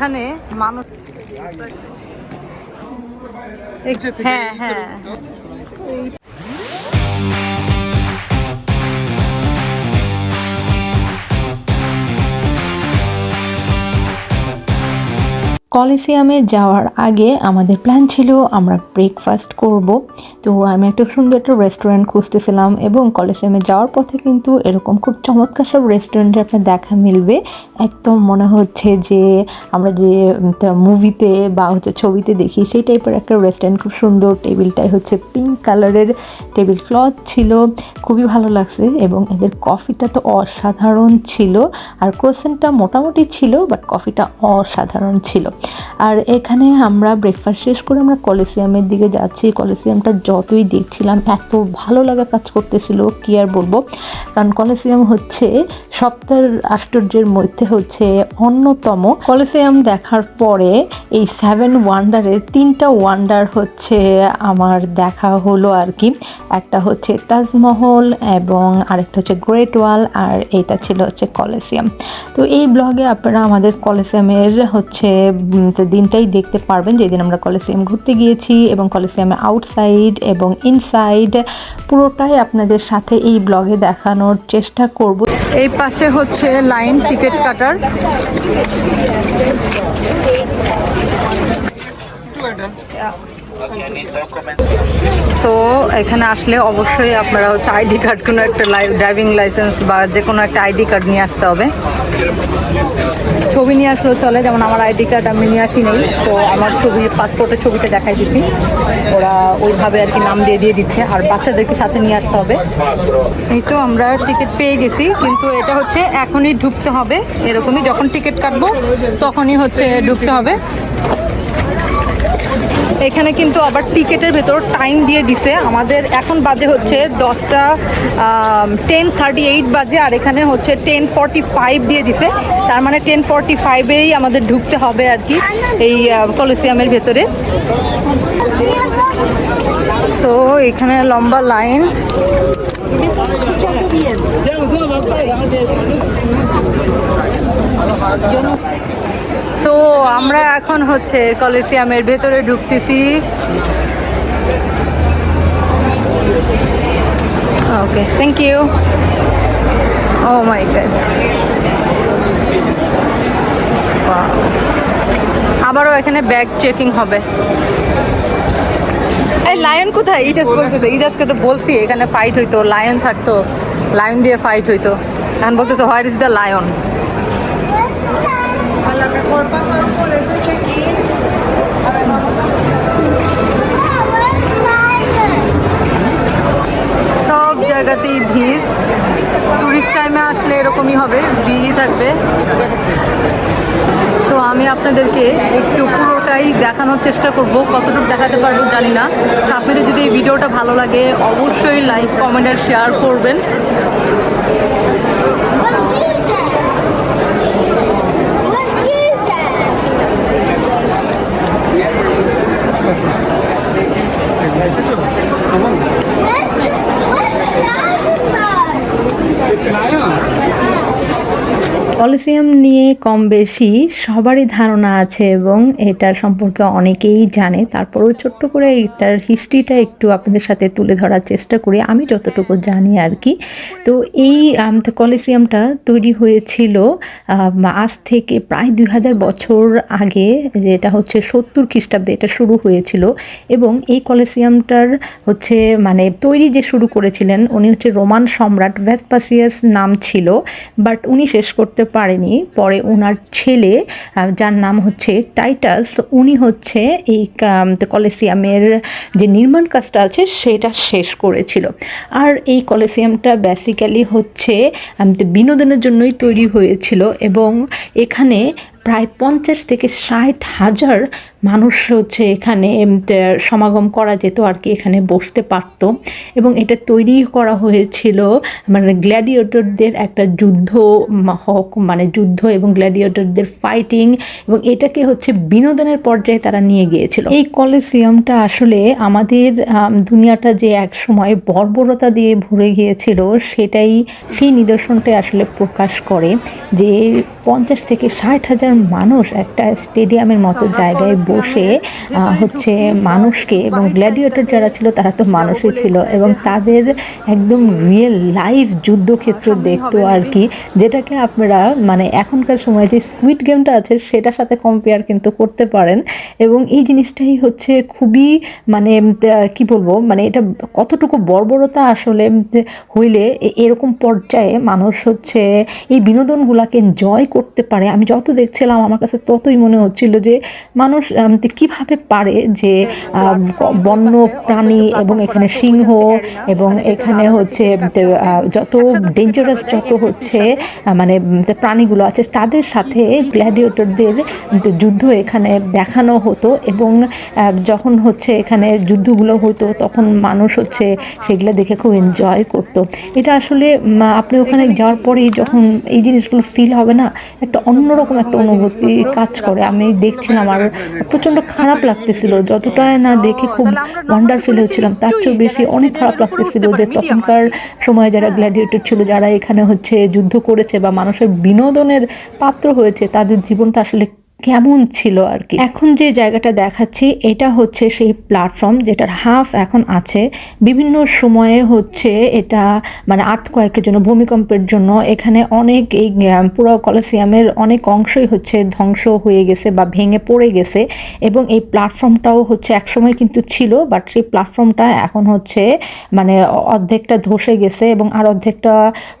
এখানে মানুষ হ্যাঁ হ্যাঁ। কলিসিয়ামে যাওয়ার আগে আমাদের প্ল্যান ছিল আমরা ব্রেকফাস্ট করব। তো আমি একটা সুন্দর একটা রেস্টুরেন্ট খুঁজতেছিলাম এবং কলিসিয়ামে যাওয়ার পথে কিন্তু এরকম খুব চমৎকার সব রেস্টুরেন্টে আপনার দেখা মিলবে। একদম মনে হচ্ছে যে আমরা যে মুভিতে বা হচ্ছে ছবিতে দেখি সেই টাইপের একটা রেস্টুরেন্ট খুব সুন্দর। টেবিলটাই হচ্ছে পিঙ্ক কালারের টেবিল ক্লথ ছিল, খুবই ভালো লাগছে এবং এদের কফিটা তো অসাধারণ ছিল। আর ক্রোসেন্টটা মোটামুটি ছিল বাট কফিটা অসাধারণ ছিল। আর এখানে আমরা ব্রেকফাস্ট শেষ করে আমরা কলেসিয়ামের দিকে যাচ্ছি। কলেসিয়ামটা যতই দেখছিলাম, এত ভালো লাগা কাজ করতেছিল, কি আর বলব? কারণ কলেসিয়াম হচ্ছে সপ্তাহের আশ্চর্যের মধ্যে হচ্ছে অন্যতম। কলেসিয়াম দেখার পরে এই সেভেন ওয়ান্ডারের তিনটা ওয়ান্ডার হচ্ছে আমার দেখা হলো আর কি। একটা হচ্ছে তাজমহল এবং আরেকটা হচ্ছে গ্রেট ওয়াল আর এটা ছিল হচ্ছে কলেসিয়াম তো এই ব্লগে আপনারা আমাদের কলেসিয়ামের হচ্ছে দিনটাই দেখতে পারবেন, যেদিন আমরা কলেসিয়াম ঘুরতে গিয়েছি এবং কলেসিয়ামের আউটসাইড এবং ইনসাইড পুরোটাই আপনাদের সাথে এই ব্লগে দেখানোর চেষ্টা করব। এই পাশে হচ্ছে লাইন টিকিট কাটার। সো এখানে আসলে অবশ্যই আপনারা হচ্ছে আইডি কার্ড কোনো একটা ড্রাইভিং লাইসেন্স বা যে কোনো একটা আইডি কার্ড নিয়ে আসতে হবে। ছবি নিয়ে আসলেও চলে, যেমন আমার আইডি কার্ড আমি নিয়ে আসি নেই তো আমার ছবি পাসপোর্টের ছবিটা দেখাই দিচ্ছি ওরা ওইভাবে আর কি নাম দিয়ে দিয়ে দিচ্ছে, আর বাচ্চাদেরকে সাথে নিয়ে আসতে হবে। এই তো আমরা টিকিট পেয়ে গেছি, কিন্তু এটা হচ্ছে এখনই ঢুকতে হবে, এরকমই যখন টিকিট কাটবো, তখনই হচ্ছে ঢুকতে হবে। এখানে কিন্তু আবার টিকেটের ভেতর টাইম দিয়ে দিছে। আমাদের এখন বাজে হচ্ছে দশটা টেন থার্টি এইট বাজে, আর এখানে হচ্ছে টেন ফর্টি ফাইভ দিয়ে দিছে। তার মানে টেন ফর্টি ফাইভেই আমাদের ঢুকতে হবে আর কি এই কলিসিয়ামের ভেতরে। সো এখানে লম্বা লাইন সো আমরা এখন হচ্ছে কলেসিয়ামের ভেতরে ঢুকতেছি। Okay thank you oh my god আবারও এখানে ব্যাগ চেকিং হবে। এই লায়ন কোথায়? ইজাজ বলতেছে ইজাজকে তো বলছি, এখানে ফাইট হইতো, লায়ন থাকতো, লায়ন দিয়ে ফাইট হইতো। এখন বলতেছে where is the lion mejor pasaron por ese check-in. A ver, vamos a সব জায়গাতেই ভিড়। টুরিস্ট টাইমে আসলে এরকমই হবে ভিড়ই থাকবে। তো আমি আপনাদেরকে একটু পুরোটাই দেখানোর চেষ্টা করব কতটুকু দেখাতে পারব জানি না। তো আপনাদের যদি এই ভিডিওটা ভালো লাগে অবশ্যই লাইক কমেন্ট আর শেয়ার করবেন। কলিসিয়াম নিয়ে কম বেশি সবারই ধারণা আছে এবং এটার সম্পর্কে অনেকেই জানে। তারপরেও ছোট্ট করে এটার হিস্ট্রিটা একটু আপনাদের সাথে তুলে ধরার চেষ্টা করি, আমি যতটুকু জানি আর কি। তো এই কলিসিয়ামটা তৈরি হয়েছিল আজ থেকে প্রায় দুই হাজার বছর আগে, যেটা হচ্ছে সত্তর খ্রিস্টাব্দে এটা শুরু হয়েছিল এবং এই কলিসিয়ামটার হচ্ছে মানে তৈরি যে শুরু করেছিলেন, উনি হচ্ছে রোমান সম্রাট ভ্যাসপাসিয়াস নাম ছিল, বাট উনি শেষ করতে পারেনি। পরে ওনার ছেলে যার নাম হচ্ছে টাইটাস, উনি হচ্ছে এই কলেসিয়ামের যে নির্মাণ কাজটা আছে, সেটা শেষ করেছিল। আর এই কলেসিয়ামটা বেসিক্যালি হচ্ছে বিনোদনের জন্যই তৈরি হয়েছিল এবং এখানে প্রায় পঞ্চাশ থেকে ষাট হাজার মানুষ হচ্ছে এখানে সমাগম করা যেত আর কি, এখানে বসতে পারতো। এবং এটা তৈরি করা হয়েছিল মানে গ্ল্যাডিয়েটরদের একটা যুদ্ধ হক মানে যুদ্ধ এবং গ্ল্যাডিয়েটরদের ফাইটিং এবং এটাকে হচ্ছে বিনোদনের পর্যায়ে তারা নিয়ে গিয়েছিল। এই কলিসিয়ামটা আসলে আমাদের দুনিয়াটা যে এক সময় বর্বরতা দিয়ে ভরে গিয়েছিল, সেটাই, সেই নিদর্শনটাই আসলে প্রকাশ করে যে পঞ্চাশ থেকে ষাট হাজার মানুষ একটা স্টেডিয়ামের মতো জায়গায় বসে হচ্ছে মানুষকে এবং গ্ল্যাডিয়েটর যারা ছিল তারা তো মানুষই ছিল এবং তাদের একদম রিয়েল লাইভ যুদ্ধক্ষেত্র দেখতো আর কি যেটাকে আপনারা মানে এখনকার সময় যে স্কুইড গেমটা আছে সেটার সাথে কম্পেয়ার কিন্তু করতে পারেন এবং এই জিনিসটাই হচ্ছে খুবই মানে কি বলব মানে এটা কতটুকু বর্বরতা আসলে হইলে এরকম পর্যায়ে মানুষ হচ্ছে এই বিনোদনগুলোকে এনজয় করতে পারে আমি যত দেখছিলাম আমার কাছে ততই মনে হচ্ছিল যে মানুষ কীভাবে পারে যে বন্য প্রাণী এবং এখানে সিংহ এবং এখানে হচ্ছে যত ডেঞ্জারাস যত হচ্ছে মানে প্রাণীগুলো আছে তাদের সাথে গ্ল্যাডিয়েটরদের যুদ্ধ এখানে দেখানো হতো এবং যখন হচ্ছে এখানে যুদ্ধগুলো হতো তখন মানুষ হচ্ছে সেগুলো দেখে খুব এনজয় করতো। এটা আসলে আপনি ওখানে যাওয়ার পরেই যখন এই জিনিসগুলো ফিল হবে না একটা অন্যরকম একটা অনুভূতি কাজ করে। আমি দেখছিলাম আর প্রচণ্ড খারাপ লাগতেছিল। যতটা না দেখে খুব ওয়ান্ডার ফিল হচ্ছিলাম, তার চেয়েও বেশি অনেক খারাপ লাগতেছিল যে তখনকার সময় যারা গ্ল্যাডিয়েটর ছিল, যারা এখানে হচ্ছে যুদ্ধ করেছে বা মানুষের বিনোদনের পাত্র হয়েছে, তাদের জীবনটা আসলে কেমন ছিল আর কি। এখন যে জায়গাটা দেখাচ্ছি, এটা হচ্ছে সেই প্ল্যাটফর্ম যেটার হাফ এখন আছে। বিভিন্ন সময়ে হচ্ছে এটা মানে আর্থ কয়েকের জন্য, ভূমিকম্পের জন্য এখানে অনেক এই পুরো কলেসিয়ামের অনেক অংশই হচ্ছে ধ্বংস হয়ে গেছে বা ভেঙে পড়ে গেছে এবং এই প্ল্যাটফর্মটাও হচ্ছে একসময় কিন্তু ছিল বাট সেই প্ল্যাটফর্মটা এখন হচ্ছে মানে অর্ধেকটা ধসে গেছে এবং আর অর্ধেকটা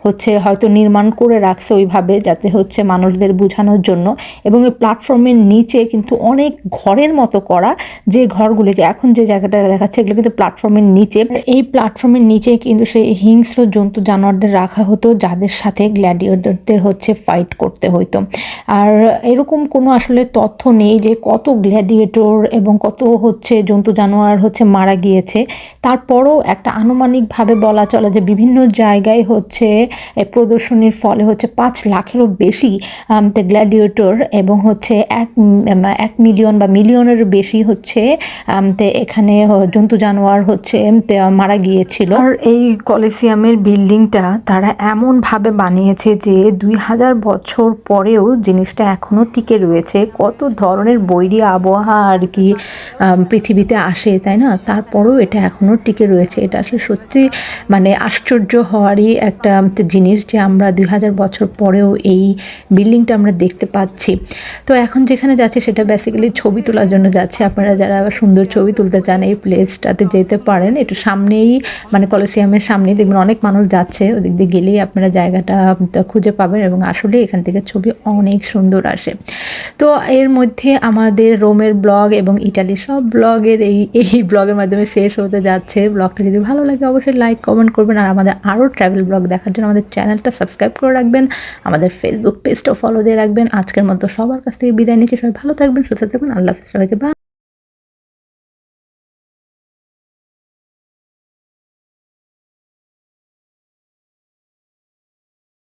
হচ্ছে হয়তো নির্মাণ করে রাখছে ওইভাবে যাতে হচ্ছে মানুষদের বোঝানোর জন্য এবং এই প্ল্যাটফর্মের নিচে কিন্তু অনেক ঘরের মতো করা যে ঘরগুলি যে এখন যে জায়গাটা দেখাচ্ছে এগুলো কিন্তু প্ল্যাটফর্মের নিচে। এই প্ল্যাটফর্মের নিচে কিন্তু সেই হিংস্র জন্তু জানোয়ারদের রাখা হতো, যাদের সাথে গ্ল্যাডিয়েটরদের হচ্ছে ফাইট করতে হতো আর এরকম কোনো আসলে তথ্য নেই যে কত গ্ল্যাডিয়েটর এবং কত হচ্ছে জন্তু জানোয়ার হচ্ছে মারা গিয়েছে। তারপরও একটা আনুমানিকভাবে বলা চলে যে বিভিন্ন জায়গায় হচ্ছে প্রদর্শনীর ফলে হচ্ছে পাঁচ লাখেরও বেশি গ্ল্যাডিয়েটর এবং হচ্ছে এক এক মিলিয়ন বা মিলিয়নের বেশি হচ্ছে এখানে জন্তু জানোয়ার হচ্ছে মারা গিয়েছিল। আর এই কলেসিয়ামের বিল্ডিংটা তারা এমনভাবে বানিয়েছে যে দুই হাজার বছর পরেও জিনিসটা এখনও টিকে রয়েছে। কত ধরনের বৈরী আবহাওয়া আর কি পৃথিবীতে আসে, তাই না? তারপরেও এটা এখনও টিকে রয়েছে। এটা আসলে সত্যি মানে আশ্চর্য হওয়ারই একটা জিনিস যে আমরা দুই হাজার বছর পরেও এই বিল্ডিংটা আমরা দেখতে পাচ্ছি। তো এখন যেখানে যাচ্ছে সেটা বেসিক্যালি ছবি তোলার জন্য যাচ্ছে। আপনারা যারা সুন্দর ছবি তুলতে চান এই প্লেসটাতে যেতে পারেন। একটু সামনেই মানে কলেসিয়ামের সামনেই দেখবেন অনেক মানুষ যাচ্ছে। ওদিক দিয়ে গেলেই আপনারা জায়গাটা খুঁজে পাবেন এবং আসলে এখান থেকে ছবি অনেক সুন্দর আসে। তো এর মধ্যে আমাদের রোমের ব্লগ এবং ইটালির সব ব্লগের এই এই ব্লগের মাধ্যমে শেষ হতে যাচ্ছে। ব্লগটা যদি ভালো লাগে অবশ্যই লাইক কমেন্ট করবেন। আর আমাদের আরও ট্রাভেল ব্লগ দেখার জন্য আমাদের চ্যানেলটা সাবস্ক্রাইব করে রাখবেন। আমাদের ফেসবুক পেজটাও ফলো দিয়ে রাখবেন। আজকের মতো সবার কাছ থেকে বিদায় নিচ্ছি। সবাই ভালো থাকবেন সুস্থ থাকবেন। আল্লাহ হাফিজ। সবাইকে বা